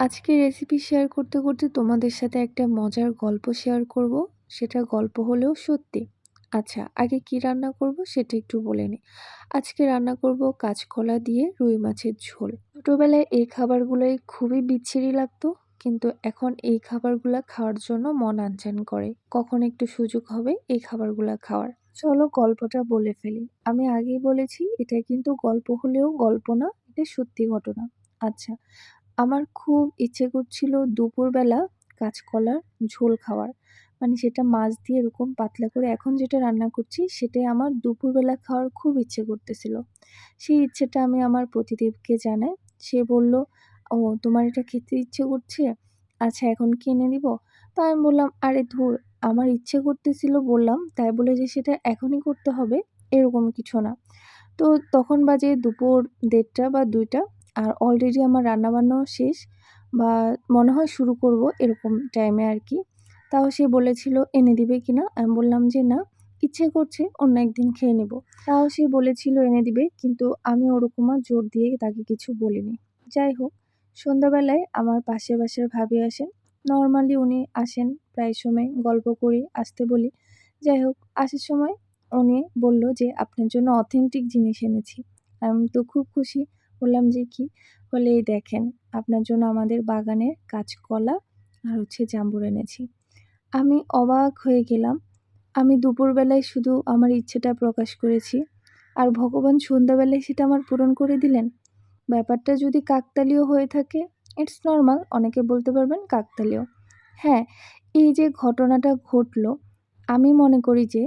আজকে recipe share করতে করতে তোমাদের সাথে একটা মজার গল্প শেয়ার করব। সেটা গল্প হলেও সত্যি। আচ্ছা আগে কি রান্না করব সেটা একটু বলে নিই আজকে রান্না করব কাঁচকলা দিয়ে রুই মাছের ঝোল। ছোটোবেলায় এই খাবারগুলোই খুবই বিচ্ছিরি লাগতো, কিন্তু এখন এই খাবারগুলো খাওয়ার জন্য মন আনচান করে। কখন একটু সুযোগ হবে এই খাবারগুলো খাওয়ার। চলো গল্পটা বলে ফেলি। আমি আগেই বলেছি, এটা কিন্তু গল্প হলেও গল্প না, এটা সত্যি ঘটনা। আচ্ছা আমার খুব ইচ্ছে করছিল দুপুরবেলা কাঁচকলার ঝোল খাওয়ার। মানে সেটা মাছ দিয়ে এরকম পাতলা করে এখন যেটা রান্না করছি, সেটাই আমার দুপুরবেলা খাওয়ার খুব ইচ্ছে করতেছিল। সেই ইচ্ছেটা আমি আমার প্রতিদেবকে জানাই। সে বলল, ও, তোমার এটা খেতে ইচ্ছে করছে? আচ্ছা এখন কিনে দিব? তো আমি বললাম, আরে ধুর, আমার ইচ্ছে করতেছিল বললাম, তাই বলে যে সেটা এখনই করতে হবে, এরকম কিছু না। তো তখন বাজে দুপুর দেড়টা বা দুইটা। আর অলরেডি আমার রান্নাবান্নাও শেষ বা মনে হয় শুরু করব এরকম টাইমে আর কি। তাও সে বলেছিল, এনে দিবে কি না? আমি বললাম যে, না, ইচ্ছে করছে, অন্য একদিন খেয়ে নেব। তাও সে বলেছিল, এনে দিবে। কিন্তু আমি ওরকম জোর দিয়ে তাকে কিছু বলিনি। যাই হোক, সন্ধ্যাবেলায় আমার পাশের বাসার ভাবি আসেন। নর্মালি উনি আসেন, প্রায় সময় গল্প করি, আসতে বলি। যাই হোক, আসার সময় উনি বলল যে, আপনার জন্য অথেন্টিক জিনিস এনেছি। আমি তো খুব খুশি। বললাম যে কি? বলে এই দেখেন, আপনার জন্য আমাদের বাগানের কাঁচকলা আর হচ্ছে জাম্বুর এনেছি। আমি অবাক হয়ে গেলাম। আমি দুপুরবেলায় শুধু আমার ইচ্ছেটা প্রকাশ করেছি। আর ভগবান সন্ধ্যাবেলায় সেটা আমার পূরণ করে দিলেন। ব্যাপারটা যদি কাকতালীয় হয়ে থাকে ইটস নর্মাল অনেকে বলতে পারবেন কাকতালীয়। হ্যাঁ এই যে ঘটনাটা ঘটলো, আমি মনে করি যে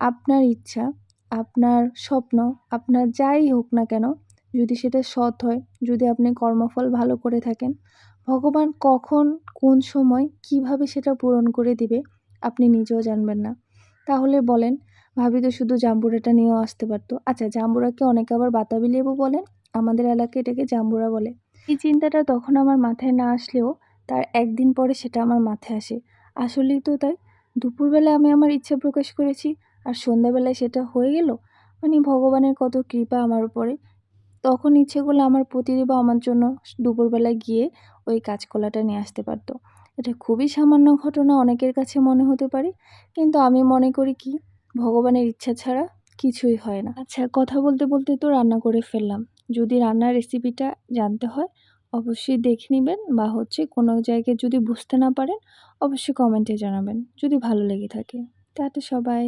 আপনার ইচ্ছা, আপনার স্বপ্ন, আপনার যাই হোক না কেন যদি সেটা সৎ হয়, যদি আপনি কর্মফল ভালো করে থাকেন, ভগবান কখন, কোন সময়, কীভাবে সেটা পূরণ করে দিবে, আপনি নিজেও জানবেন না। তাহলে বলেন, ভাবি তো শুধু জাম্বুরাটা নিয়েও আসতে পারতো। আচ্ছা জাম্বুরাকে অনেকে আবার বাতাবি লেবু বলেন, আমাদের এলাকায় এটাকে জাম্বুরা বলে। এই চিন্তাটা তখন আমার মাথায় না আসলেও তার একদিন পরে সেটা আমার মাথায় আসে। আসলেই তো তাই, দুপুরবেলা আমি আমার ইচ্ছা প্রকাশ করেছি, আর সন্ধ্যাবেলায় সেটা হয়ে গেল? মানে ভগবানের কত কৃপা আমার উপরে তখন ইচ্ছে করলে আমার প্রতিদেবা আমার জন্য দুপুরবেলায় গিয়ে ওই কাঁচকলাটা নিয়ে আসতে পারতো। এটা খুবই সামান্য ঘটনা, অনেকের কাছে মনে হতে পারে। কিন্তু আমি মনে করি কি, ভগবানের ইচ্ছা ছাড়া কিছুই হয় না। আচ্ছা কথা বলতে বলতে তো রান্না করে ফেললাম। যদি রান্নার রেসিপিটা জানতে হয়, অবশ্যই দেখে নেবেন বা হচ্ছে কোনো জায়গায় যদি বুঝতে না পারেন, অবশ্যই কমেন্টে জানাবেন। যদি ভালো লেগে থাকে। তাতে সবাই।